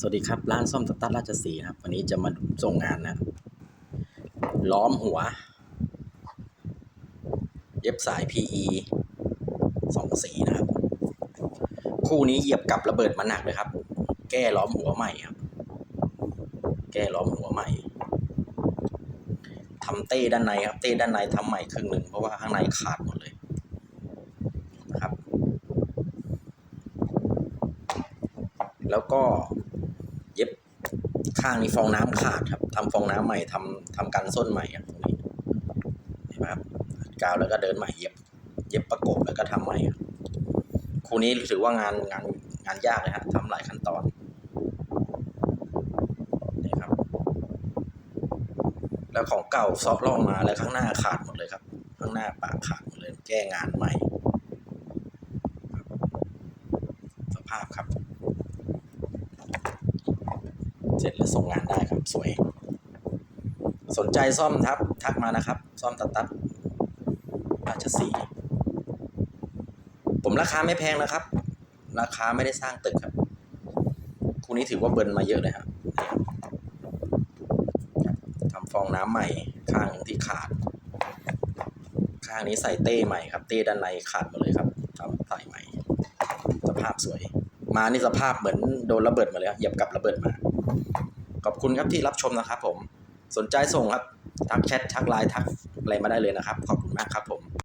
สวัสดีครับ ร้านซ่อมสตาร์ทราชสีนะครับ วันนี้จะมาส่งงานนะ ล้อมหัว เย็บสาย PE สองสีนะครับ คู่นี้เหยียบกับระเบิดมาหนักเลยครับ แก้ล้อมหัวใหม่ครับ แก้ล้อมหัวใหม่ทำเต้ด้านในครับ เต้ด้านในทำใหม่ครึ่งหนึ่งเพราะว่าข้างในขาดหมดเลยนะครับ แล้วก็เย็บข้างนี้ฟองน้ำขาดครับทำฟองน้ำใหม่ทำทำกันส้นใหม่ครับตรงนี้เห็นไหมครับกาวแล้วก็เดินใหม่เย็บ เย็บประกบแล้วก็ทำใหม่ครูนี้ถือว่างานงานงานยากเลยครับทำหลายขั้นตอนนี่ครับ แล้วของเก่าซอกล่องมาแล้วข้างหน้าขาดหมดเลยครับ ข้างหน้าปากขาดหมดเลย แก้งานใหม่ สภาพครับ เสร็จแล้วส่งงานได้ครับสวย สนใจซ่อมทับทักมานะครับ ซ่อมตัดตัดราชสีผมราคาไม่แพงนะครับ ราคาไม่ได้สร้างตึกครับคู่นี้ถือว่าเบิร์นมาเยอะเลยครับทำฟองน้ำใหม่ข้างหนึ่งที่ขาด ข้างนี้ใส่เต้ใหม่ครับ เต้ด้านในขาดหมดเลยครับทำใส่ใหม่สภาพสวย มานี่สภาพเหมือนโดนระเบิดมาเลยเหยียบกับระเบิดมา ขอบคุณครับที่รับชมนะครับผม สนใจส่งครับ ทักแชททักไลน์ทักอะไรมาได้เลยนะครับ ขอบคุณมากครับผม